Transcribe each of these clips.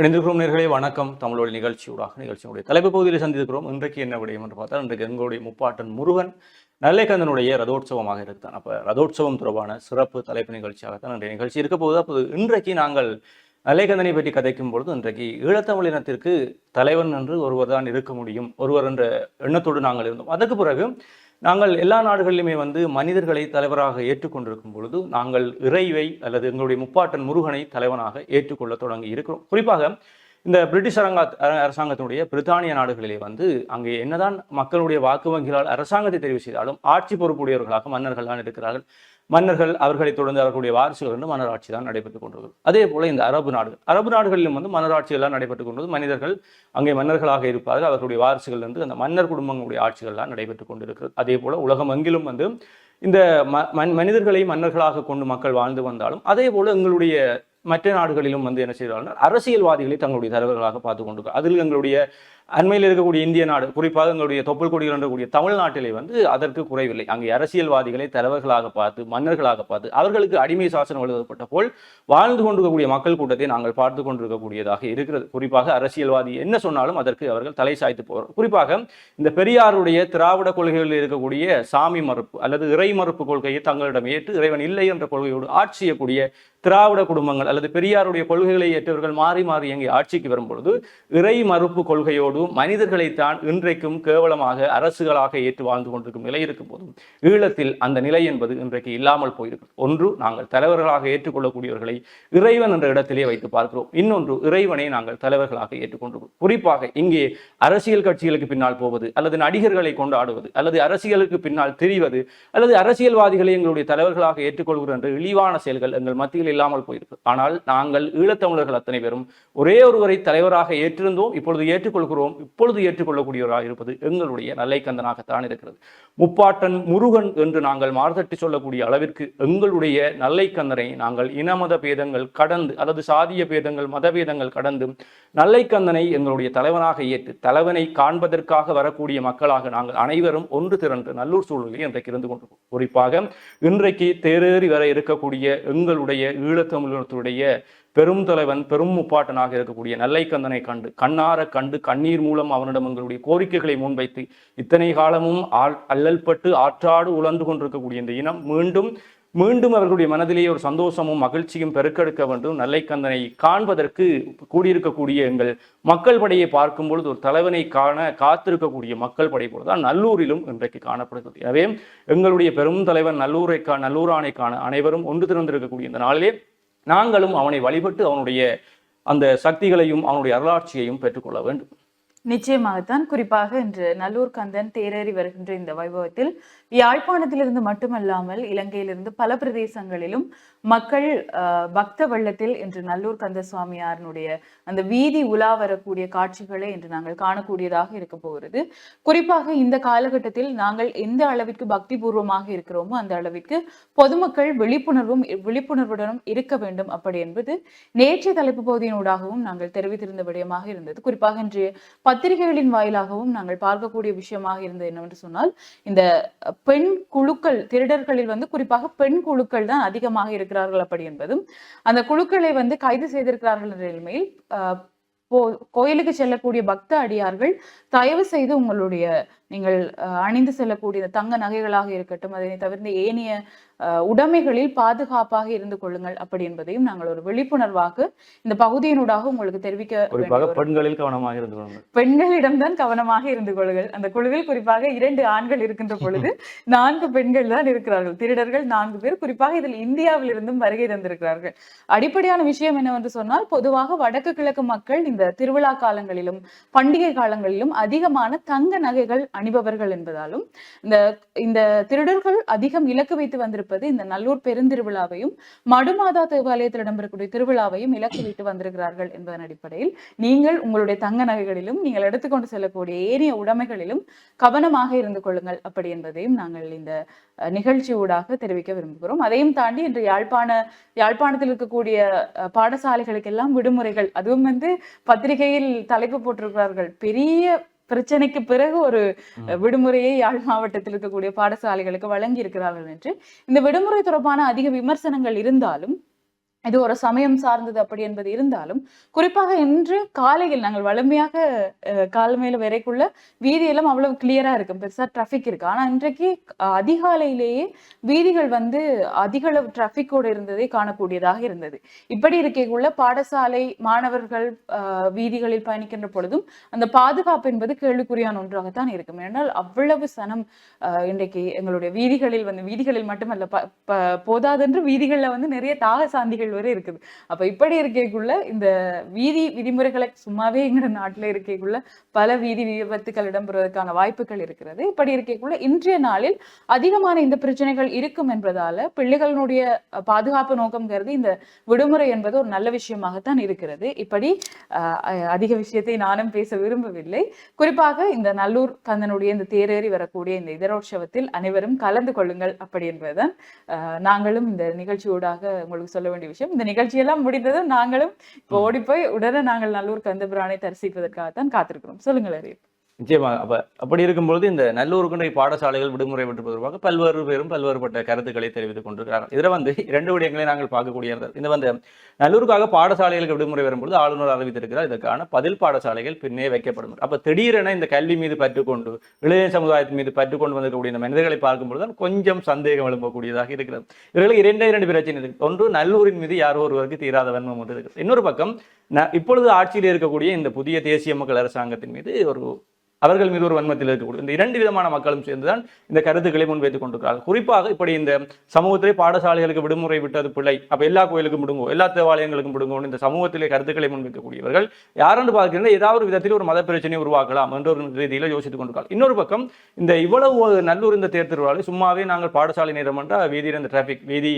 இணைந்திருக்கிறோம் நேர்களே வணக்கம். தமிழோட நிகழ்ச்சியூடாக நிகழ்ச்சியுடைய தலைப்பு பகுதியில் சந்தித்திருக்கிறோம். இன்றைக்கு என்ன விடயம் என்று பார்த்தால் இன்றைக்கு எங்களுடைய முப்பாட்டன் முருகன் நல்லைக்கந்தனுடைய ரதோற்சவமாக இருக்குதான் அப்போ ரதோற்சவம் தொடர்பான சிறப்பு தலைப்பு நிகழ்ச்சியாகத்தான் இன்றைய நிகழ்ச்சி இருக்க போகுது. அப்போது இன்றைக்கு நாங்கள் நல்லைக்கந்தனை பற்றி கதைக்கும் பொழுது இன்றைக்கு ஈழத்தமிழினத்திற்கு தலைவன் என்று ஒருவர் தான் இருக்க முடியும். ஒருவர் என்ற எண்ணத்தோடு நாங்கள் இருந்தோம். அதற்கு பிறகு நாங்கள் எல்லா நாடுகளிலுமே வந்து மனிதர்களை தலைவராக ஏற்றுக்கொண்டிருக்கும் பொழுது நாங்கள் இறைவை அல்லது எங்களுடைய முப்பாட்டன் முருகனை தலைவனாக ஏற்றுக்கொள்ள தொடங்கி இருக்கிறோம். குறிப்பாக இந்த பிரிட்டிஷ் அரங்கா அரசாங்கத்தினுடைய பிரித்தானிய நாடுகளிலே வந்து அங்கே என்னதான் மக்களுடைய வாக்கு வங்கிகளால் அரசாங்கத்தை தெரிவு செய்தாலும் ஆட்சி பொறுப்புடையவர்களாக மன்னர்கள் தான் இருக்கிறார்கள். மன்னர்கள் அவர்களை தொடர்ந்து அவர்களுடைய வாரிசுகள் வந்து மன்னராட்சி தான் நடைபெற்றுக் கொண்டிருக்கிறது அதே போல இந்த அரபு நாடுகள் அரபு நாடுகளிலும் வந்து மன்னராட்சிகள்லாம் நடைபெற்றுக் கொண்டது மனிதர்கள் அங்கே மன்னர்களாக இருப்பார்கள். அவர்களுடைய வாரிசுகள் வந்து அந்த மன்னர் குடும்பங்களுடைய ஆட்சிகள்லாம் நடைபெற்றுக் கொண்டிருக்கிறது. அதே போல உலகம் எங்கிலும் வந்து இந்த ம மன் மனிதர்களை மன்னர்களாக கொண்டு மக்கள் வாழ்ந்து வந்தாலும் அதே போல எங்களுடைய மற்ற நாடுகளிலும் வந்து என்ன செய்தார்கள் அரசியல்வாதிகளை தங்களுடைய தலைவர்களாக பார்த்து கொண்டு அதில் எங்களுடைய அண்மையில் இருக்கக்கூடிய இந்திய நாடு குறிப்பாக எங்களுடைய தொப்புள் கொடிகள் என்றக்கூடிய தமிழ்நாட்டிலே வந்து அதற்கு குறைவில்லை. அங்கே அரசியல்வாதிகளை தலைவர்களாக பார்த்து மன்னர்களாக பார்த்து அவர்களுக்கு அடிமை சாசனம் எழுதப்பட்ட போல் வாழ்ந்து கொண்டிருக்கக்கூடிய மக்கள் கூட்டத்தை நாங்கள் பார்த்து கொண்டிருக்கக்கூடியதாக இருக்கிறது. குறிப்பாக அரசியல்வாதி என்ன சொன்னாலும் அதற்கு அவர்கள் தலை சாய்த்து போகிறோம் குறிப்பாக இந்த பெரியாருடைய திராவிட கொள்கைகளில் இருக்கக்கூடிய சாமி மறுப்பு அல்லது இறை மறுப்பு கொள்கையை தங்களிடம் ஏற்று இறைவன் இல்லை என்ற கொள்கையோடு ஆட்சி செய்யக்கூடிய திராவிட குடும்பங்கள் அல்லது பெரியாருடைய கொள்கைகளை ஏற்றவர்கள் மாறி மாறி எங்கே ஆட்சிக்கு வரும் பொழுது இறை மறுப்பு கொள்கையோடு மனிதர்களைத்தான் இன்றைக்கும் கேவலமாக அரசுகளாக ஏற்று வாழ்ந்து கொண்டிருக்கும் நிலை இருக்கும் போதும் ஈழத்தில் அந்த நிலை என்பது இன்றைக்கு இல்லாமல் போயிருக்கு ஒன்று நாங்கள் தலைவர்களாக ஏற்றுக்கொள்ளக்கூடியவர்களை இறைவன் என்ற இடத்திலே வைத்து பார்க்கிறோம். இன்னொன்று இறைவனை நாங்கள் தலைவர்களாக ஏற்றுக்கொண்டிருக்கிறோம். குறிப்பாக இங்கே அரசியல் கட்சிகளுக்கு பின்னால் போவது அல்லது நடிகர்களை கொண்டாடுவது அல்லது அரசியலுக்கு பின்னால் திரிவது அல்லது அரசியல்வாதிகளை எங்களுடைய தலைவர்களாக ஏற்றுக்கொள்கிற என்ற இழிவான செயல்கள் எங்கள் மத்தியில் இல்லாமல் போயிருக்கு ஆனால் நாங்கள் ஈழத்தமிழர்கள் அத்தனை பேரும் ஒரே ஒருவரை தலைவராக ஏற்றிருந்தோம் இப்பொழுது ஏற்றுக்கொள்கிறோம் இப்பொழுது ஏற்றுக்கொள்ளக்கூடியவராக இருப்பது எங்களுடைய நல்லைக்கந்தனாகத்தான் இருக்கிறது. முப்பாட்டன் முருகன் என்று நாங்கள் மாறுதட்டி சொல்லக்கூடிய அளவிற்கு எங்களுடைய நல்லைக்கந்தனை நாங்கள் இனமத பேதங்கள் கடந்து அல்லது சாதிய பேதங்கள் மத பேதங்கள் கடந்து நல்லைக்கந்தனை எங்களுடைய தலைவனாக ஏற்று தலைவனை காண்பதற்காக வரக்கூடிய மக்களாக நாங்கள் அனைவரும் ஒன்று திரண்டு நல்லூர் சூழலில் இன்றைக்கு இருந்து கொண்டிருக்கோம். குறிப்பாக இன்றைக்கு தேரேறி வர இருக்கக்கூடிய எங்களுடைய ஈழத்தமிழத்துடைய பெரும் தலைவன் பெரும் முப்பாட்டனாக இருக்கக்கூடிய நல்லைக்கந்தனை கண்டு கண்ணார கண்டு கண்ணீர் மூலம் அவனிடம் எங்களுடைய கோரிக்கைகளை முன்வைத்து இத்தனை காலமும் ஆள் அல்லல்பட்டு ஆற்றாடு உழந்து கொண்டிருக்கக்கூடிய இந்த இனம் மீண்டும் மீண்டும் அவர்களுடைய மனதிலேயே ஒரு சந்தோஷமும் மகிழ்ச்சியும் பெருக்கெடுக்க வேண்டும். நல்லைக்கந்தனை காண்பதற்கு கூடியிருக்கக்கூடிய எங்கள் மக்கள் படையை பார்க்கும் பொழுது ஒரு தலைவனை காண காத்திருக்கக்கூடிய மக்கள் படை போலதான் நல்லூரிலும் இன்றைக்கு காணப்படுகிறது. எனவே எங்களுடைய பெரும் தலைவன் நல்லூரை கா நல்லூரானை காண அனைவரும் ஒன்று திறந்திருக்கக்கூடிய இந்த நாளிலே நாங்களும் அவனை வழிபட்டு அவனுடைய அந்த சக்திகளையும் அவனுடைய அருளாட்சியையும் பெற்றுக்கொள்ள வேண்டும். நிச்சயமாகத்தான். குறிப்பாக இன்று நல்லூர் கந்தன் தேரேறி வருகின்ற இந்த வைபவத்தில் யாழ்ப்பாணத்திலிருந்து மட்டுமல்லாமல் இலங்கையிலிருந்து பல பிரதேசங்களிலும் மக்கள் பக்த வெள்ளத்தில் இன்று நல்லூர் கந்த சுவாமியாரனுடைய அந்த வீதி உலா வரக்கூடிய காட்சிகளை இன்று நாங்கள் காணக்கூடியதாக இருக்க போகிறது. குறிப்பாக இந்த காலகட்டத்தில் நாங்கள் எந்த அளவிற்கு பக்தி பூர்வமாக இருக்கிறோமோ அந்த அளவிற்கு பொதுமக்கள் விழிப்புணர்வும் விழிப்புணர்வுடனும் இருக்க வேண்டும் அப்படி என்பது நேற்றைய தலைப்பு பகுதியினூடாகவும் நாங்கள் தெரிவித்திருந்த விடயமாக இருந்தது. குறிப்பாக இன்று பத்திரிகைகளின் வாயிலாகவும் நாங்கள் பார்க்கக்கூடிய விஷயமாக இருந்தது என்னவென்று சொன்னால் இந்த பெண் குழுக்கள் திருடர்களில் வந்து குறிப்பாக பெண் குழுக்கள் தான் அதிகமாக இருக்கிறார்கள் அப்படி என்பதும் அந்த குழுக்களை வந்து கைது செய்திருக்கிறார்கள் என்ற நிலைமையில் ஆஹ், கோயிலுக்கு செல்லக்கூடிய பக்த அடியார்கள் தயவு செய்து உங்களுடைய நீங்கள் அணிந்து செல்லக்கூடிய தங்க நகைகளாக இருக்கட்டும் அதனை தவிர்த்து ஏனைய உடைமைகளில் பாதுகாப்பாக இருந்து கொள்ளுங்கள் அப்படி என்பதையும் நாங்கள் ஒரு விழிப்புணர்வாக இந்த பகுதியினூடாக உங்களுக்கு தெரிவிக்க பெண்களில் கவனமாக இருந்து கொள்ளுங்கள். பெண்களிடம்தான் கவனமாக இருந்து கொள்ளுங்கள். அந்த குழுவில் குறிப்பாக இரண்டு ஆண்கள் இருக்கின்ற பொழுது நான்கு பெண்கள் தான் இருக்கிறார்கள். திருடர்கள் நான்கு பேர் குறிப்பாக இதில் இந்தியாவில் இருந்தும் வருகை தந்திருக்கிறார்கள். அடிப்படையான விஷயம் என்னவென்று சொன்னால் பொதுவாக வடக்கு கிழக்கு மக்கள் இந்த திருவிழா காலங்களிலும் பண்டிகை காலங்களிலும் அதிகமான தங்க நகைகள் அணிபவர்கள் என்பதாலும் இந்த இந்த திருடர்கள் அதிகம் இலக்கு வைத்து வந்திருப்பது இந்த நல்லூர் பெருந்திருவிழாவையும் மடுமாதா தேவாலயத்தில் இடம்பெறக்கூடிய திருவிழாவையும் இலக்கு வைத்து வந்திருக்கிறார்கள் என்பதன் அடிப்படையில் நீங்கள் உங்களுடைய தங்க நகைகளிலும் நீங்கள் எடுத்துக்கொண்டு செல்லக்கூடிய ஏனைய உடைமைகளிலும் கவனமாக இருந்து கொள்ளுங்கள். அப்படி என்பதையும் நாங்கள் இந்த அஹ், நிகழ்ச்சி ஊடாக தெரிவிக்க விரும்புகிறோம். அதையும் தாண்டி இன்று யாழ்ப்பாண யாழ்ப்பாணத்தில் இருக்கக்கூடிய அஹ், பாடசாலைகளுக்கெல்லாம் விடுமுறைகள் அதுவும் வந்து பத்திரிகையில் தலைப்பு போட்டிருக்கிறார்கள். பெரிய பிரச்சனைக்கு பிறகு ஒரு விடுமுறையை யாழ் மாவட்டத்தில் இருக்கக்கூடிய பாடசாலைகளுக்கு வழங்கி இருக்கிறார்கள் என்று. இந்த விடுமுறை தொடர்பான அதிக விமர்சனங்கள் இருந்தாலும் இது ஒரு சமயம் சார்ந்தது அப்படி என்பது இருந்தாலும் குறிப்பாக இன்று காலையில் நாங்கள் வலிமையாக காலமையில வரைக்குள்ள வீதியெல்லாம் அவ்வளவு கிளியரா இருக்கும். பெருசா டிராஃபிக் இருக்கு. ஆனா இன்றைக்கு அதிகாலையிலேயே வீதிகள் வந்து அதிக அளவு டிராஃபிக்கோடு இருந்ததை காணக்கூடியதாக இருந்தது. இப்படி இருக்கைக்குள்ள பாடசாலை மாணவர்கள் வீதிகளில் பயணிக்கின்ற பொழுதும் அந்த பாதுகாப்பு என்பது கேள்விக்குறியான ஒன்றாகத்தான் இருக்கும். ஏனால் அவ்வளவு சனம் அஹ், இன்றைக்கு எங்களுடைய வீதிகளில் வந்து வீதிகளில் மட்டுமல்ல போதாதென்று வீதிகளில் வந்து நிறைய தாக சாந்திகள் வரை இருக்குது. அப்ப இப்படி இருக்கைக்குள்ள இந்த வீதி விதிமுறைகளை சும்மாவே எங்க நாட்டில் இருக்கைக்குள்ள பல வீதி விபத்துகள் இடம்பெறுவதற்கான வாய்ப்புகள் இருக்கிறது. இப்படி இருக்கைக்குள்ள இன்றைய நாளில் அதிகமான இந்த பிரச்சனைகள் இருக்கும் என்பதால பிள்ளைகளுடைய பாதுகாப்பு நோக்கம் கருதி இந்த விடுமுறை என்பது ஒரு நல்ல விஷயமாகத்தான் இருக்கிறது. இப்படி அஹ், அதிக விஷயத்தை நானும் பேச விரும்பவில்லை. குறிப்பாக இந்த நல்லூர் கந்தனுடைய இந்த தேரேறி வரக்கூடிய இந்த இதரோற்சவத்தில் அனைவரும் கலந்து கொள்ளுங்கள் அப்படி என்பதுதான் நாங்களும் இந்த நிகழ்ச்சியூடாக உங்களுக்கு சொல்ல வேண்டிய விஷயம். இந்த நிகழ்ச்சியெல்லாம் முடிந்ததும் நாங்களும் இப்போ ஓடி போய் உடனே நாங்கள் நல்லூர் கந்தபுரானை தரிசிப்பதற்காகத்தான் காத்திருக்கிறோம். சொல்லுங்கள் அறிவு நிச்சயமாக. அப்ப அப்படி இருக்கும்பொழுது இந்த நல்லூருக்குண்டை பாடசாலைகள் விடுமுறை பெற்று தொடர்பாக பல்வேறு பேரும் பல்வேறுபட்ட கருத்துக்களை தெரிவித்துக் கொண்டிருக்கிறார்கள். இதில் வந்து இரண்டு விடயங்களை நாங்கள் பார்க்கக்கூடிய இந்த வந்து நல்லூருக்காக பாடசாலைகளுக்கு விடுமுறை வரும்பொழுது ஆளுநர் அறிவித்திருக்கிறார் இதற்கான பதில் பாடசாலைகள் பின்னே வைக்கப்படும். அப்ப திடீரென இந்த கல்வி மீது பற்றுக்கொண்டு இளைய சமுதாயத்தின் மீது பற்றுக்கொண்டு வந்திருக்கக்கூடிய இந்த மனிதர்களை பார்க்கும்பொழுது தான் கொஞ்சம் சந்தேகம் எழும்பக்கூடியதாக இருக்கிறது. இவர்களுக்கு இரண்டே இரண்டு பிரச்சனை இருக்கு. ஒன்று நல்லூரின் மீது யாரோ ஒருவருக்கு தீராத வன்மம் ஒன்று இருக்கு இன்னொரு பக்கம் இப்பொழுது ஆட்சியில் இருக்கக்கூடிய இந்த புதிய தேசிய மக்கள் அரசாங்கத்தின் மீது ஒரு அவர்கள் மீது ஒரு வன்மத்தில் இருக்கக்கூடிய இந்த இரண்டு விதமான மக்களும் சேர்ந்துதான் இந்த கருத்துக்களை முன்வைத்துக் கொண்டிருக்கிறார்கள். குறிப்பாக இப்படி இந்த சமூகத்திலே பாடசாலைகளுக்கு விடுமுறை விட்டது பிள்ளை அப்ப எல்லா கோயிலுக்கும் விடுங்கோ எல்லா தேவாலயங்களுக்கும் விடுங்கோன்னு இந்த சமூகத்திலே கருத்துக்களை முன்வைக்கக்கூடியவர்கள் யாரென்று பார்க்கிறீங்கன்னா ஏதாவது ஒரு விதத்தில் ஒரு மத பிரச்சனையை உருவாக்கலாம் என்ற ஒரு ரீதியில யோசித்துக் கொண்டிருக்காங்க இன்னொரு பக்கம் இந்த இவ்வளவு நல்லூர் இந்த தேர் சும்மாவே நாங்கள் பாடசாலை நேரம் என்றால் வீதியில் இந்த டிராபிக் வீதி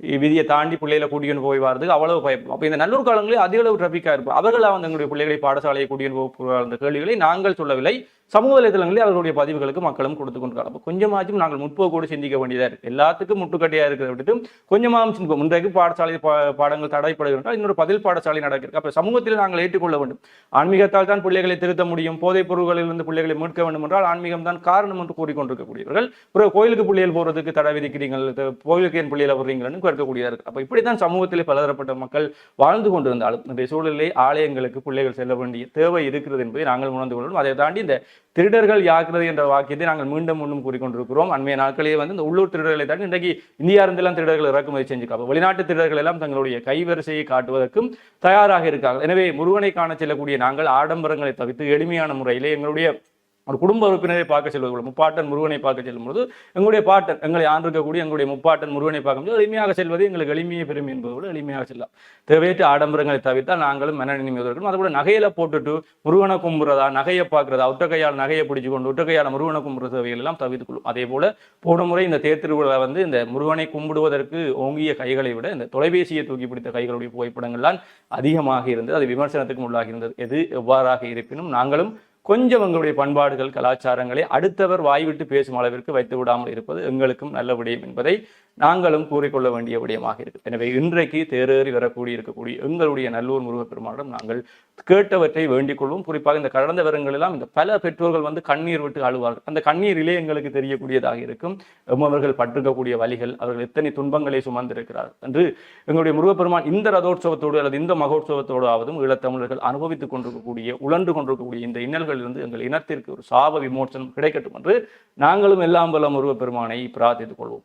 விதியை தாண்டி பிள்ளைகளை கூட்டிகிட்டு போய் வர்றதுக்கு அவ்வளவு பயம். அப்போ இந்த நல்லூர் காலங்களில் அதிக அளவு டிராஃபிக்காக இருக்கும் அவர்களாக வந்து எங்களுடைய பிள்ளைகளை பாடசாலையை கூட்டிகிட்டு போக அந்த கேள்விகளை நாங்கள் சொல்லவில்லை. சமூக வலைதளங்களில் அவர்களுடைய பதிவுகளுக்கு மக்களும் கொடுத்து கொண்டிருக்காங்க அப்போ கொஞ்சமாச்சும் நாங்கள் முற்போக்கோடு சிந்திக்க வேண்டியதாக இருக்குது எல்லாத்துக்கும் முட்டுக்கட்டையாக இருக்கிறத விட்டுட்டு கொஞ்சமாகவும் சிந்திப்போம். இன்றைக்கு பாடசாலை பா- பாடங்கள் தடைப்படுகின்றன. இன்னொரு பதில் பாடசாலை நடக்கிறது. அப்போ சமூகத்தில் நாங்கள் ஏற்றுக்கொள்ள வேண்டும். ஆன்மீகத்தால் தான் பிள்ளைகளை திருத்த முடியும். போதைப் பொருள்களிலிருந்து பிள்ளைகளை மீட்க வேண்டும் என்றால் ஆன்மீகம் தான் காரணம் என்று கூறிக்கொண்டிருக்கக்கூடியவர்கள். பிறகு கோயிலுக்கு பிள்ளைகள் போகிறதுக்கு தடை விதிக்கிறீங்கள் கோயிலுக்கு என் பிள்ளைகளை வர்றீங்கன்னு கேட்கக்கூடியதாக இருக்குது அப்போ இப்படித்தான் சமூகத்தில் பலதரப்பட்ட மக்கள் வாழ்ந்து கொண்டிருந்தாலும் இன்றைய சூழலிலே ஆலயங்களுக்கு பிள்ளைகள் செல்ல வேண்டிய தேவை இருக்கிறது என்பதை நாங்கள் உணர்ந்து கொள்ளணும். அதை தாண்டி இந்த திருடர்கள் யாக்குறது என்ற வாக்கியத்தை நாங்கள் மீண்டும் மீண்டும் கூறிக்கொண்டிருக்கிறோம். அண்மைய நாட்களிலே வந்து இந்த உள்ளூர் திருடர்களை தாண்டி இன்றைக்கு இந்தியா இருந்தெல்லாம் திருடர்கள் இறக்குமதி செஞ்சுக்காங்க வெளிநாட்டு திருடர்கள் எல்லாம் தங்களுடைய கைவரிசையை காட்டுவதற்கும் தயாராக இருக்காங்க. எனவே முருகனை காண செல்லக்கூடிய நாங்கள் ஆடம்பரங்களை தவிர்த்து எளிமையான முறையிலே எங்களுடைய ஒரு குடும்ப உறுப்பினரை பார்க்க செல்வது முப்பாட்டன் முருகனை பார்க்க செல்லும் பொழுது எங்களுடைய பாட்டன் எங்களை ஆண்டிருக்கக்கூடிய எங்களுடைய முப்பாட்டன் முருகனை பார்க்கும்போது எளிமையாக செல்வது எங்களுக்கு எளிமையை பெருமை கூட எளிமையாக செல்லலாம். தேவையற்ற ஆடம்பரங்களை தவிர்த்தால் நாங்களும் மன நிம்மதியோடு இருக்கணும். அதுபோல நகையில போட்டுட்டு முருகனை கும்புறதா நகையை பார்க்கறதா ஒட்டக்கையால் நகையை பிடிச்சு கொண்டு ஒட்டக்கையால் முருகனை கும்புற தேவைகள் எல்லாம் தவிர்த்துக் கொள்ளும். அதே போல போன முறை இந்த தேர்திருவிழா வந்து இந்த முருகனை கும்பிடுவதற்கு ஓங்கிய கைகளை விட இந்த தொலைபேசியை தூக்கி பிடித்த கைகளுடைய புகைப்படங்கள்லாம் அதிகமாக இருந்தது. அது விமர்சனத்துக்கு உள்ளாகி இருந்தது எது எவ்வாறாக இருப்பினும் நாங்களும் கொஞ்சம் எங்களுடைய பண்பாடுகள் கலாச்சாரங்களை அடுத்தவர் வாய்விட்டு பேசும் அளவிற்கு வைத்து விடாமல் இருப்பது எங்களுக்கும் நல்ல விடயம் என்பதை நாங்களும் கூறிக்கொள்ள வேண்டிய விடயமாக இருக்குது எனவே இன்றைக்கு தேரேறி வரக்கூடிய இருக்கக்கூடிய எங்களுடைய நல்லூர் முருகப்பெருமானிடம் நாங்கள் கேட்டவற்றை வேண்டிக் கொள்வோம். குறிப்பாக இந்த கடந்த வருங்களெல்லாம் இந்த பல பெற்றோர்கள் வந்து கண்ணீர் விட்டு அழுவார்கள். அந்த கண்ணீரிலே எங்களுக்கு தெரியக்கூடியதாக இருக்கும். அவர்கள் பட்டிருக்கக்கூடிய வழிகள் அவர்கள் எத்தனை துன்பங்களை சுமந்திருக்கிறார்கள் என்று எங்களுடைய முருகப்பெருமான் இந்த ரதோற்சவத்தோடு அல்லது இந்த மகோற்சவத்தோடாவதும் ஈழத்தமிழர்கள் அனுபவித்துக் கொண்டிருக்கக்கூடிய உழன்று கொண்டிருக்கக்கூடிய இந்த இன்னல்களிலிருந்து எங்கள் இனத்திற்கு ஒரு சாப விமோசனம் கிடைக்கட்டும் என்று நாங்களும் எல்லாம் வல்ல முருகப்பெருமானை பிரார்த்தித்துக் கொள்வோம்.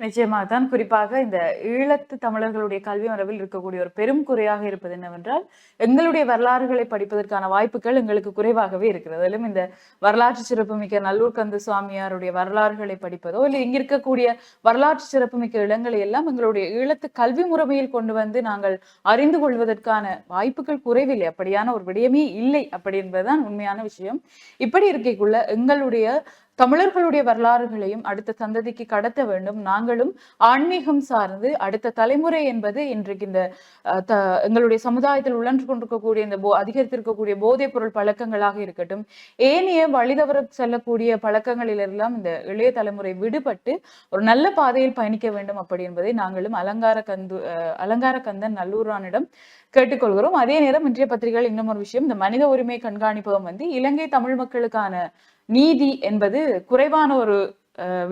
நிச்சயமாக தான் குறிப்பாக இந்த ஈழத்து தமிழர்களுடைய கல்வி மரபில் இருக்கக்கூடிய ஒரு பெரும் குறையாக இருப்பது என்னவென்றால் எங்களுடைய வரலாறுகளை படிப்பதற்கான வாய்ப்புகள் எங்களுக்கு குறைவாகவே இருக்கிறது. அதிலும் இந்த வரலாற்று சிறப்புமிக்க நல்லூர் கந்த சுவாமியாருடைய வரலாறுகளை படிப்பதோ இல்லை இங்க இருக்கக்கூடிய வரலாற்று சிறப்புமிக்க இடங்களை எல்லாம் எங்களுடைய ஈழத்து கல்வி முறைமையில் கொண்டு வந்து நாங்கள் அறிந்து கொள்வதற்கான வாய்ப்புகள் குறைவில்லை. அப்படியான ஒரு விடயமே இல்லை. அப்படி என்பதுதான் உண்மையான விஷயம். இப்படி இருக்கைக்குள்ள எங்களுடைய தமிழர்களுடைய வரலாறுகளையும் அடுத்த சந்ததிக்கு கடத்த வேண்டும். நாங்களும் ஆன்மீகம் சார்ந்து அடுத்த தலைமுறை என்பது இன்றைக்கு இந்த எங்களுடைய சமுதாயத்தில் உழன்று கொண்டிருக்கக்கூடிய இந்த போ அதிகரித்திருக்கக்கூடிய போதைப் பொருள் பழக்கங்களாக இருக்கட்டும் ஏனைய வழிதவர செல்லக்கூடிய பழக்கங்களிலெல்லாம் இந்த இளைய தலைமுறை விடுபட்டு ஒரு நல்ல பாதையில் பயணிக்க வேண்டும் அப்படி என்பதை நாங்களும் அலங்கார கந்து அஹ், அலங்கார கந்தன் நல்லூரானிடம் கேட்டுக்கொள்கிறோம். அதே நேரம் இன்றைய பத்திரிகைகள் இன்னும் ஒரு விஷயம். இந்த மனித உரிமை கண்காணிப்பகம் வந்து இலங்கை தமிழ் மக்களுக்கான நீதி என்பது குறைவான ஒரு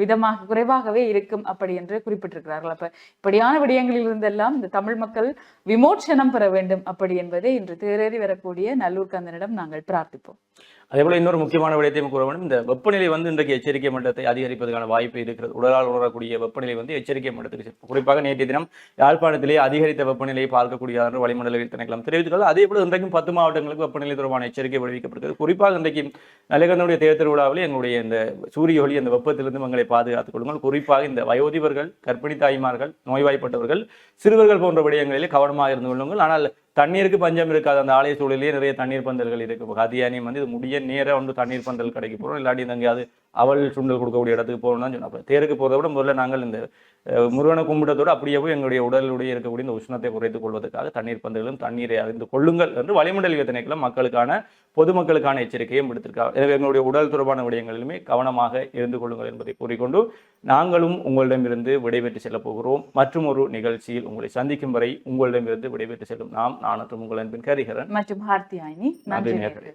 விதமாக குறைவாகவே இருக்கும் அப்படி என்று குறிப்பிட்டிருக்கிறார்கள். அப்ப இப்படியான விடயங்களில் இருந்தெல்லாம் இந்த தமிழ் மக்கள் விமோச்சனம் பெற வேண்டும் அப்படி என்பதை இன்று தேரேறி வரக்கூடிய நல்லூர் கந்தனிடம் நாங்கள் பிரார்த்திப்போம். அதே போல இன்னொரு முக்கியமான விடயத்தையும் கூற வேண்டும். இந்த வெப்பநிலை வந்து இன்றைக்கு எச்சரிக்கை மட்டத்தை அதிகரிப்பதற்கான வாய்ப்பு இருக்கிறது. உடலால் உணரக்கூடிய வெப்பநிலை வந்து எச்சரிக்கை மட்டத்துக்கு குறிப்பாக நேற்றைய தினம் யாழ்ப்பாணத்திலே அதிகரித்த வெப்பநிலையை பார்க்கக்கூடிய வளிமண்டல திணைக்களம் தெரிவித்துள்ளது. அதே போல இன்றைக்கும் பத்து மாவட்டங்களுக்கு வெப்பநிலை தொடர்பான எச்சரிக்கை விடுவிக்கப்பட்டிருக்கிறது. குறிப்பாக இன்றைக்கு நலகனுடைய தேர் திருவிழாவில் எங்களுடைய இந்த சூரிய ஒளி அந்த வெப்பத்திலிருந்து எங்களை பாதுகாத்துக் கொள்ளுங்கள். குறிப்பாக இந்த வயோதிபர்கள் கர்ப்பிணி தாய்மார்கள் நோய்வாய்ப்பட்டவர்கள் சிறுவர்கள் போன்ற விடயங்களிலே கவனமாக இருந்து கொள்ளுங்கள். ஆனால் தண்ணீருக்கு பஞ்சம் இருக்காது. அந்த ஆலய சூழலிலே நிறைய தண்ணீர் பந்தல்கள் இருக்கு. இப்போ கதியானியம் வந்து இது முடிய நேராக வந்து தண்ணீர் பந்தல் கிடைக்க போகிறோம் இல்லாட்டி எங்கேயாவது அவல் சுண்டல் கொடுக்கக்கூடிய இடத்துக்கு போகணும்னு அப்ப தேருக்கு போகிறத விட முதல்ல நாங்கள் இந்த முருகனை கும்பிட்டதோடு அப்படியே போய் எங்களுடைய உடலுடைய இருக்கக்கூடிய இந்த உஷ்ணத்தை குறைத்துக் கொள்வதற்காக தண்ணீர் பந்தல்களும் தண்ணீரை அறிந்து கொள்ளுங்கள் என்று வளிமண்டல திணைக்களம் மக்களுக்கான பொதுமக்களுக்கான எச்சரிக்கையும் விடுத்திருக்காங்க. எனவே எங்களுடைய உடல் தொடர்பான விடயங்களிலுமே கவனமாக இருந்து கொள்ளுங்கள் என்பதை கூறிக்கொண்டு நாங்களும் உங்களிடமிருந்து விடைபெற்று செல்லப் போகிறோம். மற்றும் ஒரு நிகழ்ச்சியில் உங்களை சந்திக்கும் வரை உங்களிடமிருந்து விடைபெற்று செல்லும் நாம் நான் மற்றும் உங்கள் அன்பின் கரிகரன் மற்றும் நன்றி.